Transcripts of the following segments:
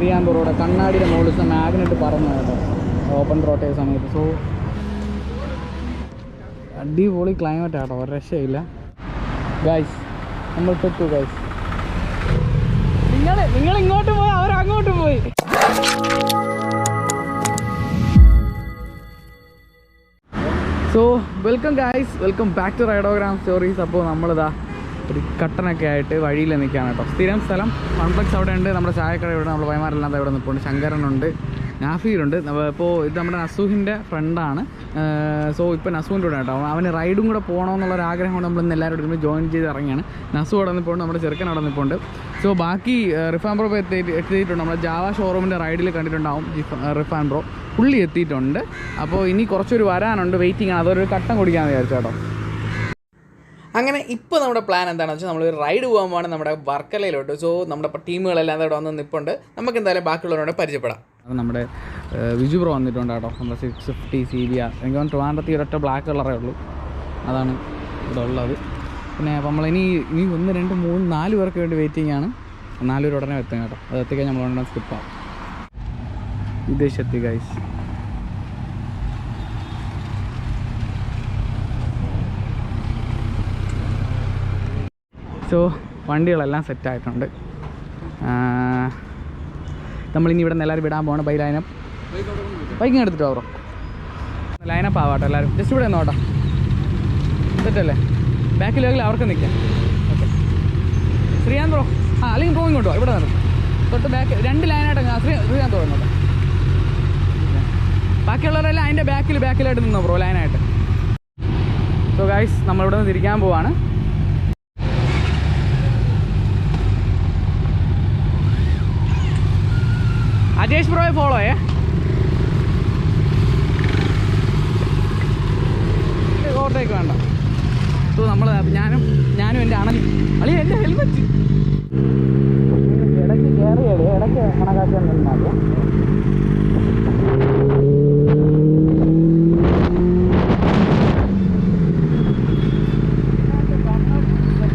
Road കണ്ണാടിയുടെ മുകളിൽ magnet പറന്നു കേട്ടോ. ഓപ്പൺ റോട്ടേ സമയത്ത്. സോ അടിപൊളി ക്ലൈമറ്റ് ആട്ടോ. ഒരു രക്ഷയില്ല. ഗൈസ് നമ്മൾ പെട്ടു ഗൈസ് നിങ്ങൾ നിങ്ങൾ ഇങ്ങോട്ട് പോയി അവർ അങ്ങോട്ട് പോയി. So welcome guys welcome back to Ridogram stories അപ്പോൾ നമ്മളിതാ ഒരു കട്ടനൊക്കെ ആയിട്ട് വഴിയിൽ നിൽക്കുകയാണ് കേട്ടോ. സ്ഥിരം സ്ഥലം കോൺപ്ലക്സ് അവിടെ ഉണ്ട്. നമ്മുടെ ചായക്കട ഇവിടെ നമ്മൾ പൈമാരെല്ലാം ദാ ഇവിടെ നിൽപ്പുണ്ട്. ശങ്കരനുണ്ട് നാഫീലുണ്ട് ഇപ്പോൾ ഇത് നമ്മുടെ നസൂഹിന്റെ ഫ്രണ്ടാണ്. സോ ഇപ്പോൾ നസുവിന്റെ കൂടെ കേട്ടോ. അവന് റൈഡും കൂടെ പോകണമെന്നുള്ളൊരു ആഗ്രഹം കൊണ്ട് നമ്മൾ ഇന്ന് എല്ലാവരും എടുക്കുമ്പോൾ ജോയിൻ ചെയ്ത് ഇറങ്ങിയാണ്. നസു അവിടെ നിൽപ്പുണ്ട് നമ്മുടെ ചെറുക്കൻ അവിടെ നിൽപ്പുണ്ട്. സോ ബാക്കി റിഫാൻ ബ്രോ എത്തി എത്തിയിട്ടുണ്ട്. നമ്മുടെ ജാവ ഷോറൂമിന്റെ റൈഡിൽ കണ്ടിട്ടുണ്ടാവും. റിഫാൻ ബ്രോ പുള്ളി എത്തിയിട്ടുണ്ട്. അപ്പോൾ ഇനി കുറച്ചൊരു വരാനുണ്ട്. വെയിറ്റിംഗ് ആണ്. അതൊരു കട്ടം കുടിക്കാമെന്ന് വിചാരിച്ചു കേട്ടോ. ഇപ്പോൾ നമ്മുടെ പ്ലാൻ എന്താണെന്ന് വെച്ചാൽ നമ്മൾ റൈഡ് പോകാൻ പോകണം നമ്മുടെ വർക്കലയിലോട്ട്. സോ നമ്മുടെ ടീമുകളെല്ലാം ഇവിടെ വന്ന് നിൽപ്പുണ്ട് നമുക്ക് എന്തായാലും ബാക്കിയുള്ളവരോട് പരിചയപ്പെടാം. നമ്മുടെ വിജു ബ്രോ വന്നിട്ടുണ്ട് കേട്ടോ. നമ്മുടെ six fifty C B R എനിക്ക് തോന്നുന്നു ട്രിവാൻഡ്രത്തി ഒരൊറ്റ ബ്ലാക്ക് കളറേ ഉള്ളൂ. അതാണ് ഇവിടെ ഉള്ളത്. പിന്നെ അപ്പോൾ നമ്മളിനി ഇനി ഒന്ന് രണ്ട് മൂന്ന് നാല് പേർക്ക് വേണ്ടി വെയിറ്റിംഗ് ആണ്. നാല് പേര് ഉടനെ എത്തും കേട്ടോ. അത് എത്തിക്കഴിഞ്ഞാൽ നമ്മൾ ഉടനെ സ്കിപ്പാവും വിദേശത്തി ഗൈസ് സോ വണ്ടികളെല്ലാം സെറ്റായിട്ടുണ്ട് നമ്മളിനി ഇവിടെ നിന്ന് എല്ലാവരും വിടാൻ പോകണം ബൈ ലൈനപ്പ് ബൈക്കിങ് എടുത്തിട്ട് ബ്രോ ലൈനപ്പ് ആവാട്ടോ എല്ലാവരും. ജസ്റ്റ് ഇവിടെ നോട്ടോ സെറ്റല്ലേ? ബാക്കിൽ അവർക്ക് നിൽക്കാം ഓക്കെ ശ്രീയാന്ത് ബ്രോ ആ അല്ലെങ്കിൽ പോകും ഇങ്ങോട്ടോ ഇവിടെ നിന്ന്. തൊട്ട് ബാക്ക് രണ്ട് ലൈനായിട്ട് ശ്രീ ശ്രീയാന്ത് ബ്രോ ഇങ്ങോട്ടോ ബാക്കിയുള്ളവരെല്ലാം അതിന്റെ ബാക്കിൽ ബാക്കിലായിട്ട് നിന്നോ ബ്രോ ലൈനായിട്ട് സോ ഗൈസ് നമ്മളിവിടെ നിന്ന് തിരിക്കാൻ പോവാണ്. അജേഷ് ബ്രോയെ ഫോളോ ചെയ്യേ. ഓട്ടേക്ക് വേണ്ട. സോ നമ്മൾ ഞാനും ഞാനും എന്റെ അണലി അളി എന്റെ ഹെൽമെറ്റ് ഇടയ്ക്ക് കയറിയടി ഇടയ്ക്ക് കണക്കാക്കാൻ നിന്നാൽ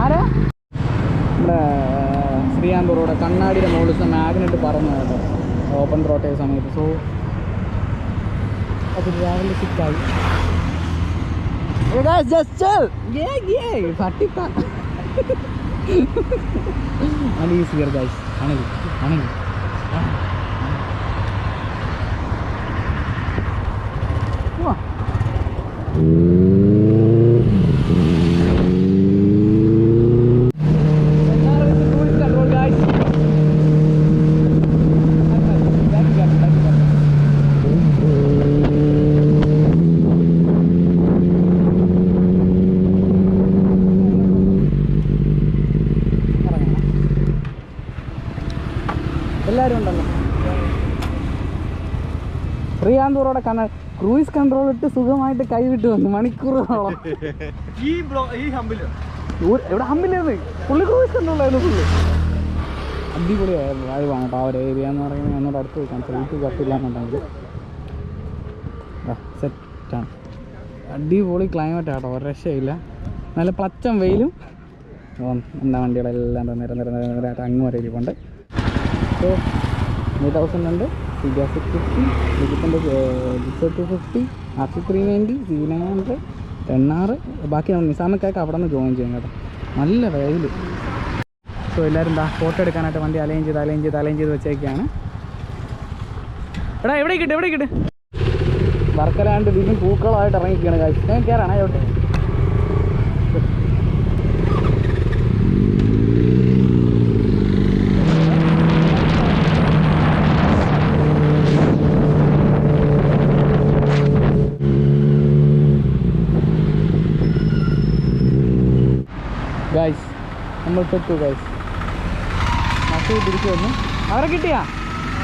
ആരാ? നമ്മുടെ ശ്രീകാന്ത് റോഡ് കണ്ണാടിയുടെ മുകളിൽ മാഗ്നറ്റ് പറഞ്ഞു കേട്ടോ. ഓപ്പൺ റോട്ടേ സമയത്ത്. സോ അത് രാവിലെ സിക്കായി ഈസിയർ ഗൈസ് ആണെങ്കിൽ ആണെങ്കിൽ. എല്ലാവരും ഉണ്ടല്ലോ. ശ്രീകാന്തൂറോടെ കണ്ണ ക്രൂയിസ് കൺട്രോൾ ഇട്ട് സുഖമായിട്ട് കൈവിട്ട് വന്നു മണിക്കൂറുകളോളം. ഈ ബ്ലോ ഈ ഹമ്പിൽ. എവിടെ ഹമ്പിലേത്? പുള്ളി ക്രൂയിസ് കൺട്രോൾ ആയിരുന്നു പുള്ളി. അടിപൊളിയായിരുന്നു വായുവാണ് കേട്ടോ ആ ഒരു ഏരിയ എന്ന് പറയുന്നത് എന്നോട് അടുത്ത് വെക്കാം സേഫ് കത്തില്ല എന്നുണ്ടെങ്കിൽ സെറ്റാണ് അടിപൊളി ക്ലൈമറ്റ് ആട്ടോ ഒരു രക്ഷയില്ല നല്ല പച്ചം വെയിലും. എന്താ വണ്ടികളെല്ലാം നിര നിര നിര നിരയായിട്ട് അങ്ങ് വരെ ഇരിപ്പുണ്ട് സോ ടു തൗസൻഡ് ഉണ്ട്. C B R six fifty ഡിജിറ്റന്റെ Gixxer two fifty R C three ninety C nine hundred ടെണ്ണാറ് ബാക്കി നമ്മൾ നിസാമക്കായിട്ട് അവിടെ നിന്ന് ജോയിൻ ചെയ്യും കേട്ടോ. നല്ല വെയിൽ സോ എല്ലാവരും എന്താ ഫോട്ടോ എടുക്കാനായിട്ട് വണ്ടി അലൈൻ ചെയ്ത് അലൈൻ ചെയ്ത് അലൈൻ ചെയ്ത് വെച്ചേക്കാണ്. എടാ എവിടെ കിട്ടും എവിടെ കിട്ടും വർക്കലാണ്ട് വീണ്ടും പൂക്കളമായിട്ട് ഇറങ്ങിക്കുകയാണ് കാര്യം ഞാൻ കയറാണേ എവിടെ ഗൈസ് നമ്മൾ തൊട്ടു ഗൈസ് മറ്റു തിരിച്ചു വന്നു. അവരെ കിട്ടിയാ?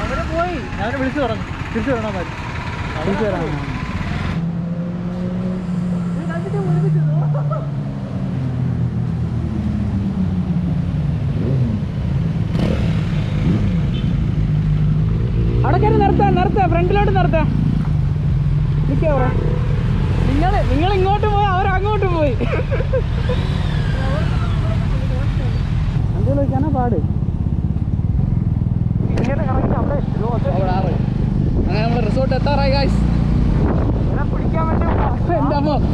അവരെ പോയി. അവരെ വിളിച്ചു പറഞ്ഞു. തിരിച്ചു വരണം തിരിച്ചു അവിടെ കയറി നിർത്താ ഫ്രണ്ടിലോട്ട് നിർത്താ. അവിടെ. നിങ്ങൾ നിങ്ങൾ ഇങ്ങോട്ട് പോയി അവർ അങ്ങോട്ട് പോയി. വണ്ടികൾ പാട്. അങ്ങനെ നമ്മൾ റിസോർട്ട്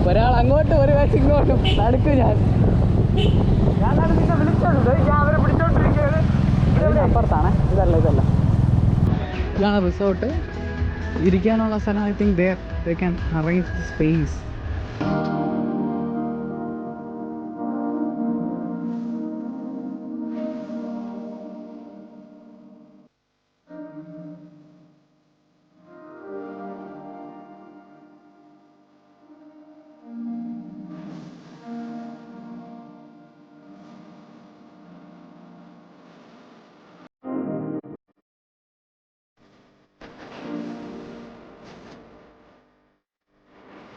ഒരാൾ അങ്ങോട്ട് ഒരു കാശ് ഇങ്ങോട്ടും. നടക്കും ഞാൻ. അപ്പുറത്താണ് ഇതല്ല ഇതല്ല. ഇതാണ് റിസോർട്ട് ഇരിക്കാനുള്ള സ്ഥലം I think there they can arrange space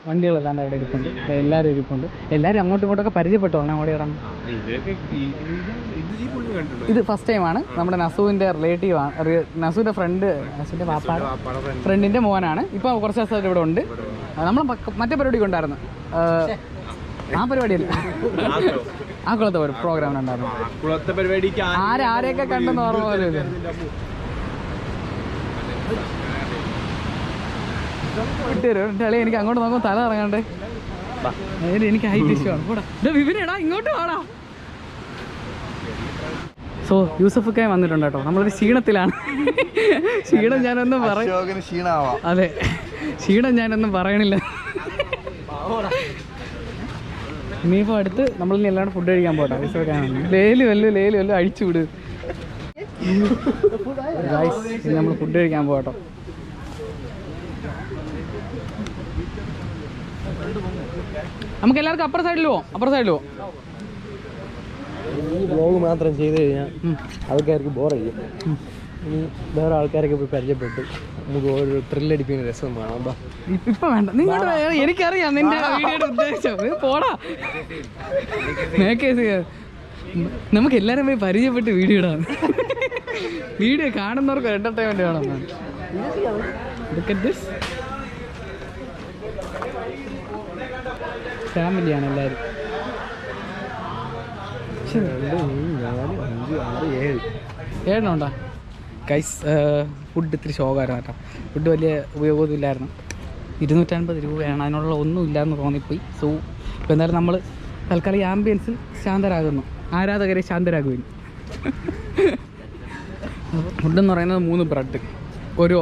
വണ്ടികളെല്ലാം അവിടെ ഇരിപ്പുണ്ട്. എല്ലാവരും ഇരിപ്പുണ്ട്. എല്ലാവരും അങ്ങോട്ടും ഇങ്ങോട്ടൊക്കെ പരിചയപ്പെട്ടോ. അവിടെ ഇറങ്ങും ഇത് ഫസ്റ്റ് ടൈമാണ് നമ്മുടെ നസുവിന്റെ റിലേറ്റീവ് ആണ് നസുവിന്റെ ഫ്രണ്ട് നസുവിന്റെ വാപ്പാട് ഫ്രണ്ടിന്റെ മോനാണ്. ഇപ്പോൾ കുറച്ച് ദിവസം ഇവിടെ ഉണ്ട്. നമ്മൾ മറ്റേ പരിപാടി ഉണ്ടായിരുന്നു. ആ പരിപാടിയല്ല. ആ കുളത്തെ പ്രോഗ്രാമിനുണ്ടായിരുന്നു ആരാരെയൊക്കെ കണ്ടെന്ന് ഓർമ്മ പോലും ഇല്ല വിട്ടുതരും കളി എനിക്ക് അങ്ങോട്ട് നോക്കുമ്പോൾ തല ഇറങ്ങണ്ടേ അതിന് എനിക്ക് ഹൈറ്റ് ഇഷ്യൂ പോടാ. ഇതാ വിപിനെടാ ഇങ്ങോട്ട് വാടാ. സോ യൂസഫൊക്കെ വന്നിട്ടുണ്ട് കേട്ടോ. നമ്മളൊരു ക്ഷീണത്തിലാണ്. ക്ഷീണം ഞാനൊന്നും പറയും അതെ. ക്ഷീണം ഞാനൊന്നും പറയണില്ല. ഇനിയിപ്പോൾ അടുത്ത് നമ്മൾ ഇനി എല്ലാവരും ഫുഡ് കഴിക്കാൻ പോട്ടെ. ലേലു വല്ലു ലേലു വല്ലു അഴിച്ചു വിട് നമ്മൾ ഫുഡ് കഴിക്കാൻ പോകട്ടോ നമുക്ക് എല്ലാവർക്കും അപ്പുറ സൈഡിൽ പോവാം അപ്പുറ സൈഡിൽ പോവാം. ഈ വ്ളോഗ് മാത്രം ചെയ്ത് കഴിഞ്ഞാൽ. ആൾക്കാർക്ക് ബോറടിക്കും ഇനി വേറെ ആൾക്കാരൊക്കെ പോയി പരിചയപ്പെട്ടു. നമുക്ക് ഒരു ത്രില്ലടിപ്പിക്കുന്ന രസം വേണം. ഇപ്പ- വേണ്ട. നിങ്ങൾ എനിക്കറിയാം നിന്റെ വീഡിയോയുടെ ഉദ്ദേശം. പോടാ. നമുക്ക് എല്ലാവരും പോയി പരിചയപ്പെട്ട് വീഡിയോ ഇടാം. വീഡിയോ കാണുന്നവർക്ക് എന്റർടൈൻമെന്റ് വേണം. ഫാമിലിയാണ് എല്ലാവരും ഏഴെണ്ണമുണ്ടോ ഗൈസ് ഫുഡ് ഇത്തിരി ശോകമായിരുന്നു കേട്ടോ. ഫുഡ് വലിയ ഉപയോഗമൊന്നും ഇല്ലായിരുന്നു ഇരുന്നൂറ്റൻപത് രൂപയാണ് അതിനുള്ള ഒന്നും ഇല്ലയെന്ന് തോന്നിപ്പോയി. സോ ഇപ്പോൾ എന്തായാലും നമ്മൾ തൽക്കാലം ആംബിയൻസിൽ ശാന്തരാകുന്നു. ആരാധകരെ ശാന്തരാകുവിന് ഫുഡെന്ന് പറയുന്നത് മൂന്ന് ബ്രെഡ് ഒരു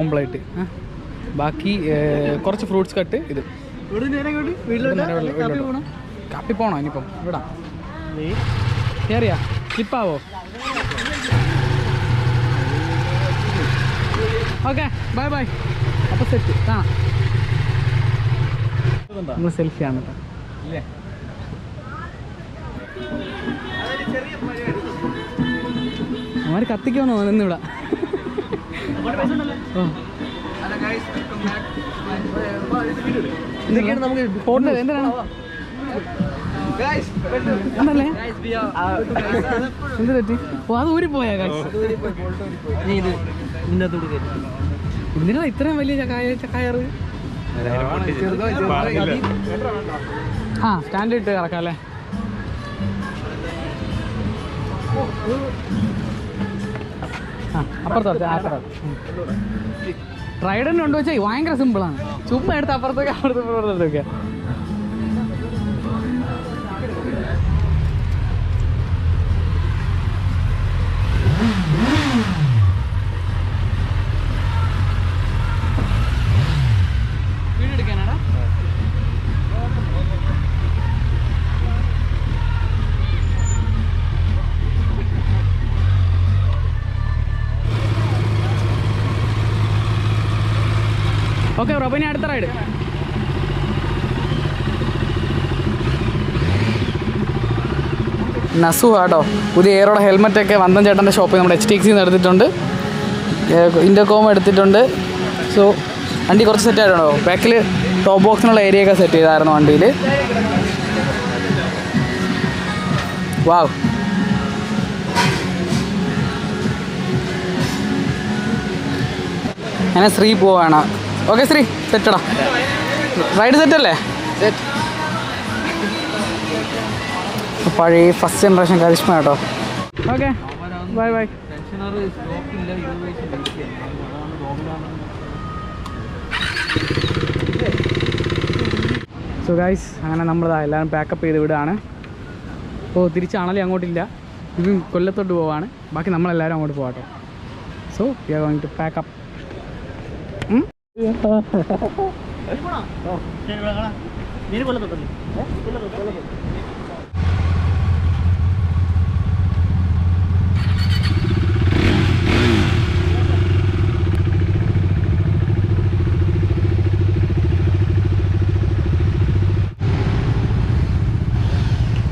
ഓംപ്ലേറ്റ് ബാക്കി കുറച്ച് ഫ്രൂട്ട്സ് കട്ട് ഇത്. കപ്പി പോണോ? ഇനിയിപ്പം? ഇവിടാ. കയറിയാ സ്ലിപ്പാവോ? Okay bye bye. അപ്പോൾ സെറ്റ് കാണാം. നമ്മൾ സെൽഫിയാണ് അവർ അവന്മാർ കത്തിക്കുമെന്ന് തോന്നുന്നു ഇവിടെ ഇതൊക്കെയാണ് നമുക്ക് ഫോട്ടോ. എന്തിനാണ്? എന്നല്ലേ എന്ത് പറ്റി? ഓ അത് ഊരിപ്പോയാ കാശ് നീ ഇത് ഇന്നത്തോട് കയറ്റി എന്തിനാ ഇത്രയും വലിയ ചക്കായ ചക്കായറ് ആ സ്റ്റാൻഡ് ഇട്ട് കിടക്കാം അല്ലേ അപ്പുറത്തോട്ട് അപ്പുറത്ത് കൊണ്ട് വെച്ചാൽ ഭയങ്കര സിമ്പിളാണ് ചുമ്മാ എടുത്ത് അപ്പുറത്തേക്ക് അപ്പുറത്തേക്ക് ഇപ്പുറത്തേക്ക് ഓക്കെ ബ്രോ പിന്നെ അടുത്ത റൈഡ്. നസു ആട്ടോ പുതിയ എയറോടെ ഹെൽമെറ്റൊക്കെ വന്ദൻ ചേട്ടന്റെ ഷോപ്പിൽ നമ്മുടെ എച്ച് ടി എക്സിൽ നിന്ന് എടുത്തിട്ടുണ്ട്. ഇന്റർകോം എടുത്തിട്ടുണ്ട്. സോ വണ്ടി കുറച്ച് സെറ്റ് ആയിട്ടുണ്ടോ? ബാക്കിൽ ടോപ്പ് ബോക്സിനുള്ള ഏരിയ ഒക്കെ സെറ്റ് ചെയ്തായിരുന്നു വണ്ടിയിൽ വാവ് അങ്ങനെ ശ്രീ പോവാണ്. ഓക്കെ ശ്രീ സെറ്റടാ റൈഡ് സെറ്റല്ലേ പഴയ ഫസ്റ്റ് ജനറേഷൻ കരിഷ്മ കേട്ടോ. Okay bye bye so guys അങ്ങനെ നമ്മളിതാ എല്ലാവരും പാക്കപ്പ് ചെയ്ത് വിടുകയാണ് അപ്പോൾ തിരിച്ചാണല്ലേ അങ്ങോട്ടില്ല. ഇതും കൊല്ലത്തോട്ട് പോവാണ്. ബാക്കി നമ്മളെല്ലാവരും അങ്ങോട്ട് പോവാട്ടോ. So we are going to pack up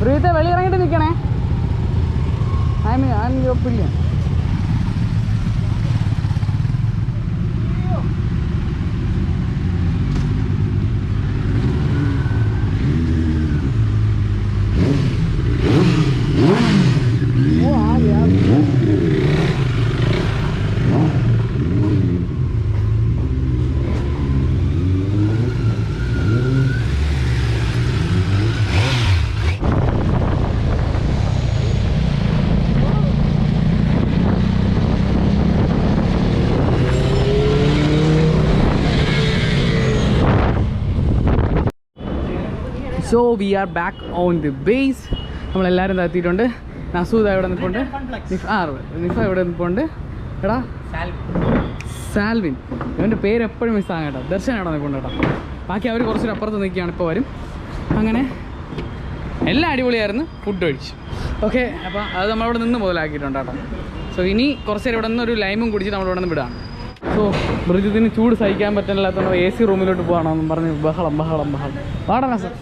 breathe വെളിയിറങ്ങിയിട്ട് നിൽക്കണേ I mean I'm your പിടിയാണ് ഓ ആ yeah so we are back on the base നമ്മളെല്ലാവരും എത്തിയിട്ടുണ്ട് നസൂദ എവിടെ നിൽപ്പുണ്ട് നിഫ ആ നിഫ എവിടെ നിൽപ്പുണ്ട് എടാ. സാൽവിൻ. ഇവന്റെ പേര് എപ്പോഴും മിസ്സാകും കേട്ടോ. ദർശനം എവിടെ നിൽപ്പുണ്ട് കേട്ടോ? ബാക്കി അവർ കുറച്ചൊരു അപ്പുറത്ത് നിൽക്കുകയാണ് ഇപ്പോൾ വരും. അങ്ങനെ എല്ലാം അടിപൊളിയായിരുന്നു. ഫുഡ് കഴിച്ചു ഓക്കെ അപ്പോൾ അത് നമ്മളവിടെ നിന്ന് മുതലാക്കിയിട്ടുണ്ട് കേട്ടോ. സോ ഇനി കുറച്ച് നേരം ഇവിടെ നിന്ന് ഒരു ലൈമും കുടിച്ച് നമ്മളിവിടെ നിന്ന് വിടാം. സോ മൃഗത്തിന് ചൂട് സഹിക്കാൻ പറ്റുന്നില്ലാത്തതുകൊണ്ട് എ സി റൂമിലോട്ട് പോകണമെന്നും പറഞ്ഞ് ബഹളം ബഹളം ബഹളം. പാടാ സർ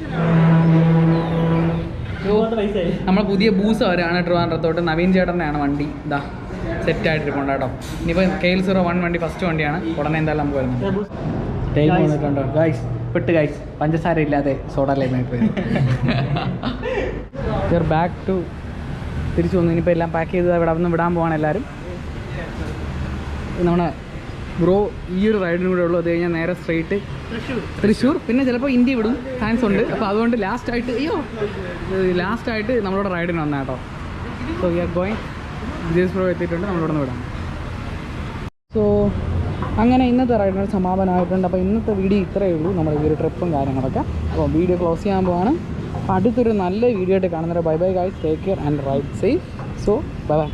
നമ്മളെ പുതിയ ബൂസ് വരാണ് ട്രിവാൻഡ്രത്തോട്ട്. നവീൻ ചേട്ടന്റെയാണ് വണ്ടി. ഇതാ സെറ്റ് പോകണ്ട കേട്ടോ. ഇനിയിപ്പോൾ കെ എൽ സീറോ വൺ വണ്ടി ഫസ്റ്റ് വണ്ടിയാണ്. ഉടനെ എന്തായാലും നമുക്ക് വരുന്നത്. ഗൈസ് പെട്ട് ഗൈസ് പഞ്ചസാര ഇല്ലാതെ സോഡ ലൈമായി പോയി ബാക്ക് ടു തിരിച്ചു വന്നു. ഇനിയിപ്പോൾ എല്ലാം പാക്ക് ചെയ്ത് ഇവിടെ നിന്ന് വിടാൻ പോവാണ് എല്ലാവരും. നമ്മുടെ ബ്രോ ഈ ഒരു റൈഡിനും കൂടെ ഉള്ളൂ. അത് കഴിഞ്ഞാൽ നേരെ സ്ട്രെയിറ്റ് തൃശ്ശൂർ. പിന്നെ ചിലപ്പോൾ ഇന്ത്യ വിടും. ചാൻസ് ഉണ്ട്. അപ്പോൾ അതുകൊണ്ട് ലാസ്റ്റ് ആയിട്ട് അയ്യോ ലാസ്റ്റ് ആയിട്ട് നമ്മളോട് റൈഡിന് വന്ന കേട്ടോ സോ വി ആർ ഗോയിങ് വിജയസ് ബ്രോ എത്തിയിട്ടുണ്ട്. നമ്മളിവിടെ നിന്ന് വിടാം. സോ അങ്ങനെ ഇന്നത്തെ റൈഡിന് സമാപനമായിട്ടുണ്ട്. അപ്പോൾ ഇന്നത്തെ വീഡിയോ ഇത്രയേ ഉള്ളൂ. നമ്മുടെ ഈ ഒരു ട്രിപ്പും കാര്യങ്ങളൊക്കെ. അപ്പോൾ വീഡിയോ ക്ലോസ് ചെയ്യാൻ പോവാണ്. അടുത്തൊരു നല്ല വീഡിയോ ആയിട്ട് കാണുന്നവരെ bye bye guys take care and ride safe so bye bye